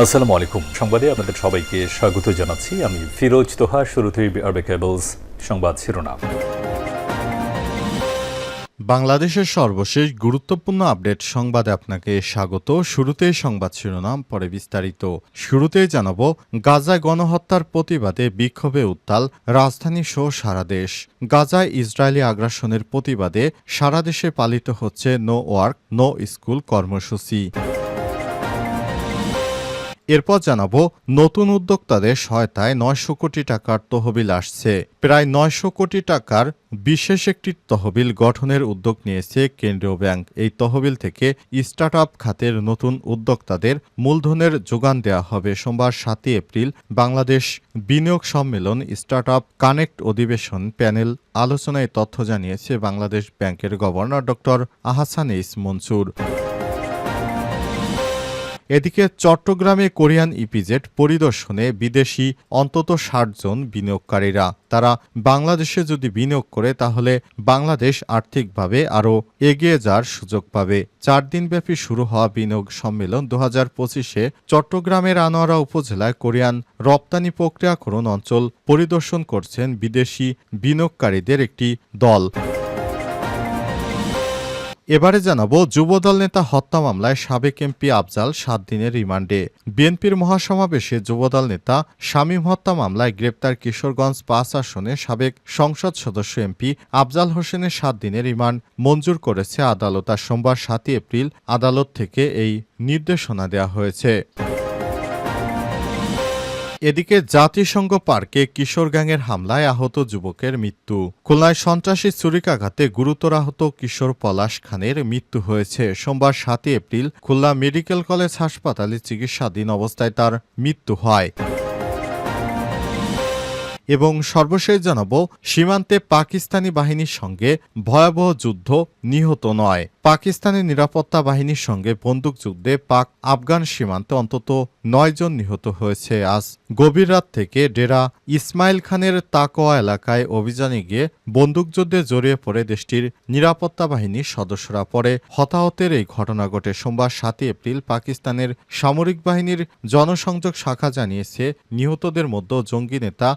আসসালামু আলাইকুম। সংবাদে আপনাদের সবাইকে স্বাগত জানাচ্ছি। আমি ফিরোজ তোহা, শুরুতেই আরবে কেবলস সংবাদ শিরোনাম। বাংলাদেশের সর্বশেষ গুরুত্বপূর্ণ আপডেট সংবাদে আপনাকে স্বাগত। শুরুতেই সংবাদ শিরোনাম, পরে বিস্তারিত। শুরুতেই জানাব গাজায় গণহত্যার প্রতিবাদে বিক্ষোভে উত্তাল রাজধানী সহ সারা দেশ। গাজায় ইসরায়েলি আগ্রাসনের প্রতিবাদে সারা দেশে পালিত হচ্ছে নো ওয়ার্ক, নো স্কুল কর্মসূচি। এরপর জানাব, নতুন উদ্যোক্তাদের সহায়তায় নয়শো কোটি টাকার তহবিল আসছে। প্রায় নয়শো কোটি টাকার বিশেষ একটি তহবিল গঠনের উদ্যোগ নিয়েছে কেন্দ্রীয় ব্যাংক। এই তহবিল থেকে স্টার্ট আপ খাতের নতুন উদ্যোক্তাদের মূলধনের যোগান দেওয়া হবে। সোমবার সাতই এপ্রিল বাংলাদেশ বিনিয়োগ সম্মেলন স্টার্ট আপ কানেক্ট অধিবেশন প্যানেল আলোচনায় তথ্য জানিয়েছে বাংলাদেশ ব্যাংকের governor doctor Ahsan H Mansur. এদিকে চট্টগ্রামে কোরিয়ান ইপিজেড পরিদর্শনে বিদেশি অন্তত ষাট জন বিনিয়োগকারীরা। তারা বাংলাদেশে যদি বিনিয়োগ করে, তাহলে বাংলাদেশ আর্থিকভাবে আরও এগিয়ে যাওয়ার সুযোগ পাবে। চার দিনব্যাপী শুরু হওয়া বিনিয়োগ সম্মেলন দু হাজার পঁচিশে চট্টগ্রামের আনোয়ারা উপজেলায় কোরিয়ান রপ্তানি প্রক্রিয়াকরণ অঞ্চল পরিদর্শন করছেন বিদেশি বিনিয়োগকারীদের একটি দল। এবারে জানাব, যুবদল নেতা হত্যা মামলায় সাবেক এমপি আফজাল সাত দিনের রিমান্ডে। বিএনপির মহাসমাবেশে যুবদল নেতা শামীম হত্যা মামলায় গ্রেপ্তার কিশোরগঞ্জ পাঁচ আসনে সাবেক সংসদ সদস্য এমপি আফজাল হোসেনের সাত দিনের রিমান্ড মঞ্জুর করেছে আদালত। আর সোমবার সাতই এপ্রিল আদালত থেকে এই নির্দেশনা দেওয়া হয়েছে। এদিকে জাতিসংঘ পার্কে কিশোর গ্যাংয়ের হামলায় আহত যুবকের মৃত্যু। খুলনায় সন্ত্রাসী ছুরিকাঘাতে গুরুতর আহত কিশোর পলাশ খানের মৃত্যু হয়েছে। সোমবার সাতই এপ্রিল খুলনা মেডিকেল কলেজ হাসপাতালে চিকিৎসাধীন অবস্থায় তার মৃত্যু হয়। এবং সর্বশেষ জানাব, সীমান্তে পাকিস্তানি বাহিনীর সঙ্গে ভয়াবহ যুদ্ধ নিহত নয়। পাকিস্তানের নিরাপত্তা বাহিনীর সঙ্গে বন্দুকযুদ্ধে পাক আফগান সীমান্তে অন্তত নয় জন নিহত হয়েছে। আজ গভীর রাত থেকে ডেরা ইসমাইল খানের তাকোয়া এলাকায় অভিযানে গিয়ে বন্দুকযুদ্ধে জড়িয়ে পড়ে দেশটির নিরাপত্তা বাহিনীর সদস্যরা পরে হতাহতের এই ঘটনা ঘটে। সোমবার সাতই এপ্রিল পাকিস্তানের সামরিক বাহিনীর জনসংযোগ শাখা জানিয়েছে, নিহতদের মধ্যে জঙ্গি নেতা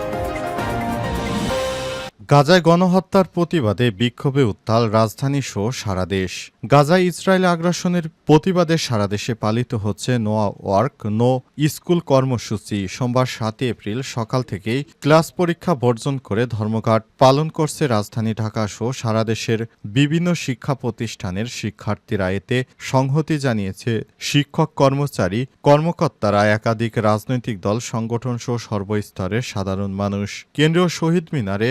গাজায় গণহত্যার প্রতিবাদে বিক্ষোভে উত্তাল রাজধানী সহ সারা দেশ। গাজায় ইসরায়েল আগ্রাসনের প্রতিবাদে সারা দেশে পালিত হচ্ছে নো ওয়ার্ক নো স্কুল কর্মসূচি। সোমবার সাতই এপ্রিল সকাল থেকেই ক্লাস পরীক্ষা বর্জন করে ধর্মঘাট পালন করছে রাজধানী ঢাকা সহ সারা দেশের বিভিন্ন শিক্ষা প্রতিষ্ঠানের শিক্ষার্থীরা। এতে সংহতি জানিয়েছে শিক্ষক কর্মচারী, কর্মকর্তারা, একাধিক রাজনৈতিক দল, সংগঠন সহ সর্বস্তরের সাধারণ মানুষ। কেন্দ্রীয় শহীদ মিনারে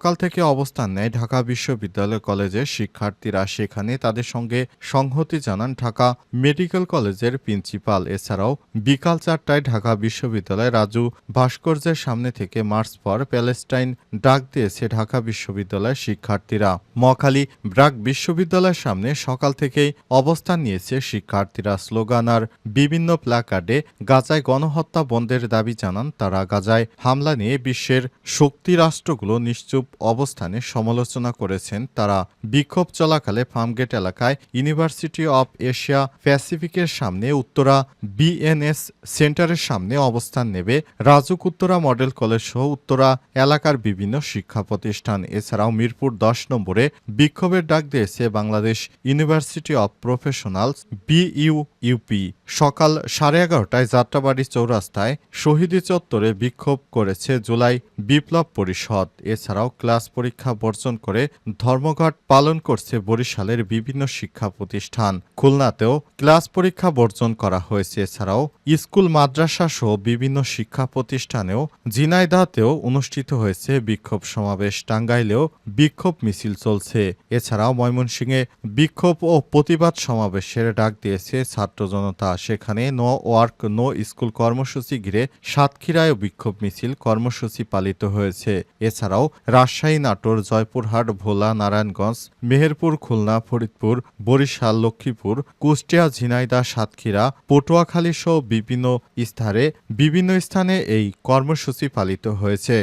সকাল থেকে অবস্থান নেয় ঢাকা বিশ্ববিদ্যালয় কলেজের শিক্ষার্থীরা। সেখানে তাদের সঙ্গে সংহতি জানান ঢাকা মেডিকেল কলেজের প্রিন্সিপাল। এছাড়াও বিকাল চারটায় ঢাকা বিশ্ববিদ্যালয় রাজু ভাস্কর্যের সামনে থেকে মার্চ পর প্যালেস্টাইন ডাক দিয়েছে ঢাকা বিশ্ববিদ্যালয়ের শিক্ষার্থীরা। মখালী ব্রাক বিশ্ববিদ্যালয়ের সামনে সকাল থেকেই অবস্থান নিয়েছে শিক্ষার্থীরা। স্লোগান আর বিভিন্ন প্ল্যাকার্ডে গাজায় গণহত্যা বন্ধের দাবি জানান তারা। গাজায় হামলা নিয়ে বিশ্বের শক্তি রাষ্ট্রগুলো নিশ্চুপ অবস্থানে সমালোচনা করেছেন তারা। বিক্ষোভ চলাকালে ফার্মগেট এলাকায় ইউনিভার্সিটি অব এশিয়া প্যাসিফিকের সামনে উত্তরা বিএনএস সেন্টারের সামনে অবস্থান নেবে। রাজুক উত্তরা মডেল কলেজ সহ উত্তরা এলাকার বিভিন্ন শিক্ষা প্রতিষ্ঠান। এছাড়াও মিরপুর দশ নম্বরে বিক্ষোভের ডাক দিয়েছে Bangladesh university of professionals BU UP সকাল সাড়ে এগারোটায় যাত্রাবাড়ি চৌরাস্তায় শহীদি চত্বরে বিক্ষোভ করেছে জুলাই বিপ্লব পরিষদ। এছাড়াও ক্লাস পরীক্ষা বর্জন করে ধর্মঘট পালন করছে বরিশালের বিভিন্ন শিক্ষা প্রতিষ্ঠান। খুলনাতেও ক্লাস পরীক্ষা বর্জন করা হয়েছে। এছাড়াও স্কুল, মাদ্রাসা সহ বিভিন্ন শিক্ষা প্রতিষ্ঠানেও ঝিনাইদাতেও অনুষ্ঠিত হয়েছে বিক্ষোভ সমাবেশ। টাঙ্গাইলেও বিক্ষোভ মিছিল চলছে। এছাড়াও ময়মনসিংহে বিক্ষোভ ও প্রতিবাদ সমাবেশের ডাক দিয়েছে ছাত্র জনতা। সেখানে নো ওয়ার্ক, নো স্কুল কর্মসূচি ঘিরে সাতক্ষীরায় বিক্ষোভ মিছিল কর্মসূচি পালিত হয়েছে। এছাড়াও রাজশাহী নাটোর, জয়পুরহাট, ভোলা, নারায়ণগঞ্জ, মেহেরপুর, খুলনা, ফরিদপুর, বরিশাল, লক্ষ্মীপুর, কুষ্টিয়া ঝিনাইদা সাতক্ষীরা, পটুয়াখালী সহ বিভিন্ন স্থানে বিভিন্ন স্থানে এই কর্মসূচি পালিত হয়েছে।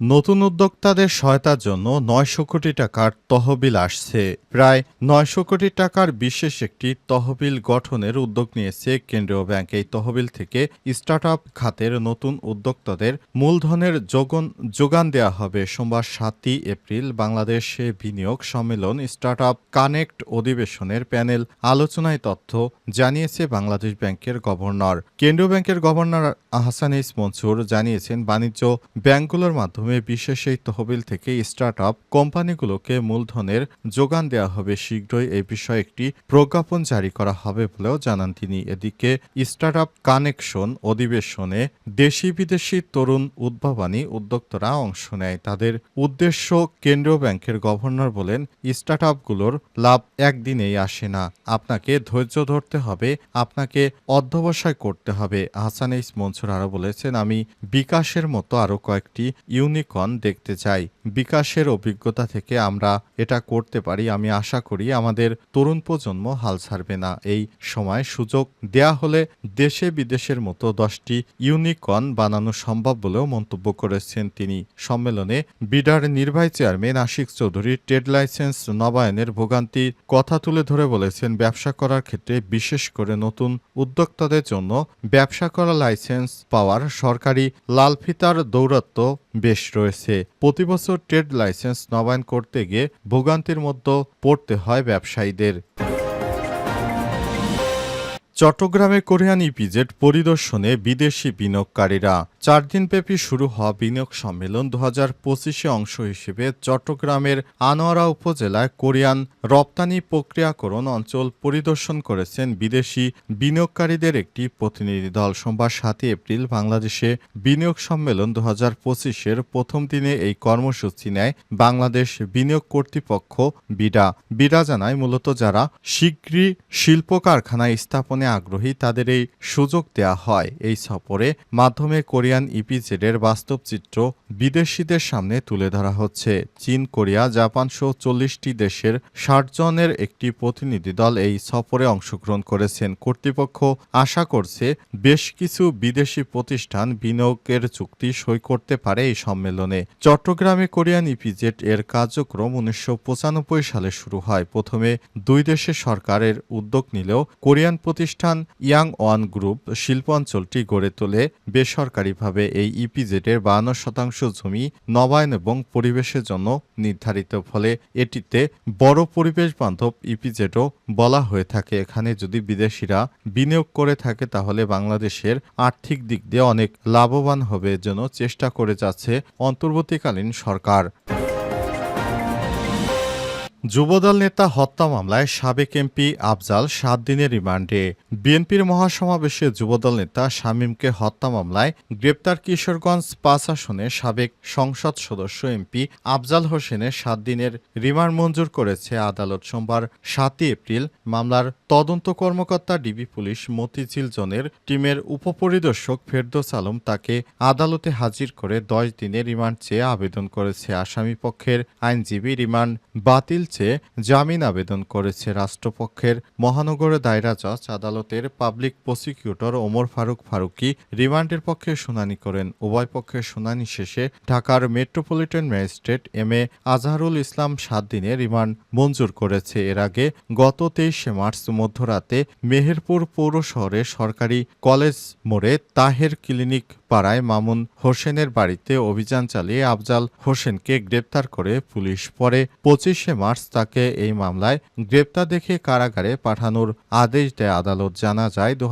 নতুন উদ্যোক্তাদের সহায়তার জন্য নয়শো কোটি টাকার তহবিল আসছে। প্রায় নয়শো কোটি টাকার বিশেষ একটি তহবিল গঠনের উদ্যোগ নিয়েছে কেন্দ্রীয় ব্যাংক। এই তহবিল থেকে স্টার্টআপ খাতের নতুন উদ্যোক্তাদের মূলধনের যোগন, যোগান দেওয়া হবে। সোমবার সাতই এপ্রিল বাংলাদেশে বিনিয়োগ সম্মেলন, স্টার্টআপ কানেক্ট অধিবেশনের প্যানেল, আলোচনায় তথ্য জানিয়েছে বাংলাদেশ ব্যাংকের গভর্নর। কেন্দ্রীয় ব্যাংকের গভর্নর আহসানিস মনসুর জানিয়েছেন, বাণিজ্য ব্যাংকগুলোর মাধ্যমে বিশেষ এই তহবিল থেকে স্টার্টআপ কোম্পানিগুলোকে মূলধনের যোগান দেওয়া হবে। শীঘ্রই এই বিষয়ে একটি প্রজ্ঞাপন জারি করা হবে বলেও জানান তিনি। এদিকে স্টার্টআপ কানেকশন অধিবেশনে দেশি বিদেশি তরুণ উদ্ভাবনী উদ্যোক্তারা অংশ নেয়। তাদের উদ্দেশ্য কেন্দ্রীয় ব্যাংকের গভর্নর বলেন স্টার্টআপগুলোর লাভ একদিনেই আসে না। আপনাকে ধৈর্য ধরতে হবে, আপনাকে অধ্যবসায় করতে হবে। হাসান এইস মনসুর আরও বলেছেন, আমি বিকাশের মতো আরও কয়েকটি ইউনিকর্ন দেখতে চাই। বিকাশের অভিজ্ঞতা থেকে আমরা এটা করতে পারি, আমি আশা করি আমাদের তরুণ প্রজন্ম হাল ছাড়বে না। এই সময় সুযোগ দেয়া হলে দেশে বিদেশের মতো দশটি ইউনিকর্ন বানানো সম্ভব বলেও মন্তব্য করেছেন তিনি। সম্মেলনে বিডার নির্বাহী chairman Ashik Chowdhury trade license নবায়নের ভোগান্তির কথা তুলে ধরে বলেছেন, ব্যবসা করার ক্ষেত্রে বিশেষ করে নতুন উদ্যোক্তাদের জন্য ব্যবসা করা লাইসেন্স পাওয়ার সরকারি লালফিতার দৌরত্ব বেশ রয়েছে। প্রতি বছর ট্রেড লাইসেন্স নবায়ন করতে গিয়ে ভোগান্তির মধ্যে পড়তে হয় ব্যবসায়ীদের। চট্টগ্রামে কোরিয়ান ইপিজেড পরিদর্শনে বিদেশি বিনিয়োগকারীরা। চার দিনব্যাপী শুরু হওয়া বিনিয়োগ সম্মেলন দু হাজার পঁচিশে অংশ হিসেবে চট্টগ্রামের আনোয়ারা উপজেলায় কোরিয়ান রপ্তানি প্রক্রিয়াকরণ অঞ্চল পরিদর্শন করেছেন বিদেশি বিনিয়োগকারীদের একটি প্রতিনিধি দল। সোমবার সাতই এপ্রিল বাংলাদেশে বিনিয়োগ সম্মেলন দু হাজার পঁচিশের প্রথম দিনে এই কর্মসূচি নেয় বাংলাদেশ বিনিয়োগ কর্তৃপক্ষ বিডা। বিডা জানায়, মূলত যারা শীঘ্রই শিল্প কারখানা স্থাপনে আগ্রহী তাদের এই সুযোগ দেয়া হয়। এই সফরে মাধ্যমে কোরিয়ান ইপিজেডের বাস্তব চিত্র বিদেশিদের সামনে তুলে ধরা হচ্ছে। চীন, কোরিয়া, জাপান সহ চল্লিশটি দেশের ষাট জনের একটি প্রতিনিধি দল এই সফরে অংশগ্রহণ করেছেন। কর্তৃপক্ষ আশা করছে বেশ কিছু বিদেশি প্রতিষ্ঠান বিনিয়োগের চুক্তি সই করতে পারে এই সম্মেলনে। চট্টগ্রামে কোরিয়ান ইপিজেড এর কার্যক্রম উনিশশো পঁচানব্বই সালে শুরু হয়। প্রথমে দুই দেশের সরকারের উদ্যোগ নিলেও কোরিয়ান প্রতিষ্ঠান ইয়াং ওয়ান গ্রুপ শিল্পাঞ্চলটি গড়ে তোলে। বেসরকারিভাবে এই ইপিজেডের বায়ান্ন শতাংশ জমি নবায়ন এবং পরিবেশের জন্য নির্ধারিত, ফলে এটিতে বড় পরিবেশ বান্ধব ইপিজেডও বলা হয়ে থাকে। এখানে যদি বিদেশিরা বিনিয়োগ করে থাকে, তাহলে বাংলাদেশের আর্থিক দিক দিয়ে অনেক লাভবান হবে জন্য চেষ্টা করে যাচ্ছে অন্তর্বর্তীকালীন সরকার। যুবদল নেতা হত্যা মামলায় সাবেক এমপি আফজাল সাত দিনের রিমান্ডে। বিএনপির মহাসমাবেশে যুবদল নেতা শামীমকে হত্যা মামলায় গ্রেপ্তার কিশোরগঞ্জ পাঁচ আসনে সাবেক সংসদ সদস্য এমপি আফজাল হোসেনের সাত দিনের রিমান্ড মঞ্জুর করেছে আদালত সোমবার সাতই এপ্রিল মামলার তদন্ত কর্মকর্তা ডিবি পুলিশ মতিঝিল জোনের টিমের উপপরিদর্শক ফেরদৌস আলম তাকে আদালতে হাজির করে দশ দিনের রিমান্ড চেয়ে আবেদন করেছে। আসামি পক্ষের আইনজীবী রিমান্ড বাতিল চেয়ে জামিন আবেদন করেছে রাষ্ট্রপক্ষের মহানগর দায়রা জজ, আদালতের পাবলিক প্রসিকিউটর ওমর ফারুক ফারুকি রিমান্ডের পক্ষে শুনানি করেন। উভয় পক্ষের শুনানি শেষে ঢাকার metropolitan magistrate M A Azharul Islam সাত দিনে রিমান্ড মঞ্জুর করেছে। এর আগে গত তেইশে মার্চ মধ্যরাতে মেহেরপুর পৌর শহরে সরকারি কলেজ মোড়ে তাহের ক্লিনিক পাড়ায় মামুন হোসেনের বাড়িতে অভিযান চালিয়ে আফজাল হোসেনকে গ্রেপ্তার করে পুলিশ। পরে পঁচিশে মার্চ তাকে এই মামলায় গ্রেপ্তার দেখে কারাগারে পাঠানোর আদেশ দেয় আদালত। জানা যায় দু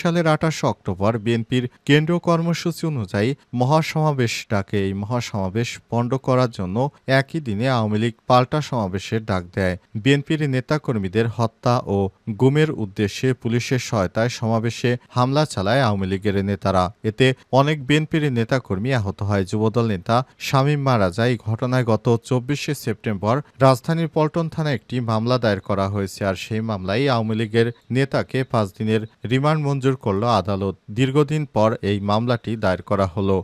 সালের আঠাশে অক্টোবর বিএনপির কেন্দ্রীয় কর্মসূচি অনুযায়ী মহাসমাবেশ ডাকে। এই মহাসমাবেশ পণ্ড করার জন্য একই দিনে আওয়ামী লীগ পাল্টা সমাবেশের ডাক দেয়। বিএনপির নেতাকর্মীদের হত্যা ও গুমের উদ্দেশ্যে পুলিশের সহায়তায় সমাবেশে হামলা চালায় আওয়ামী লীগের নেতারা। এতে অনেক বিএনপির নেতাকর্মী আহত হয়। যুবদল নেতা শামীম মারা যায়। এই ঘটনায় গত চব্বিশে সেপ্টেম্বর রাজধানীর পল্টন থানায় একটি মামলা দায়ের করা হয়েছে আর সেই মামলায় আওয়ামী লীগের নেতাকে পাঁচ দিনের রিমান্ড মঞ্জুর করল আদালত। দীর্ঘদিন পর এই মামলাটি দায়ের করা হলো।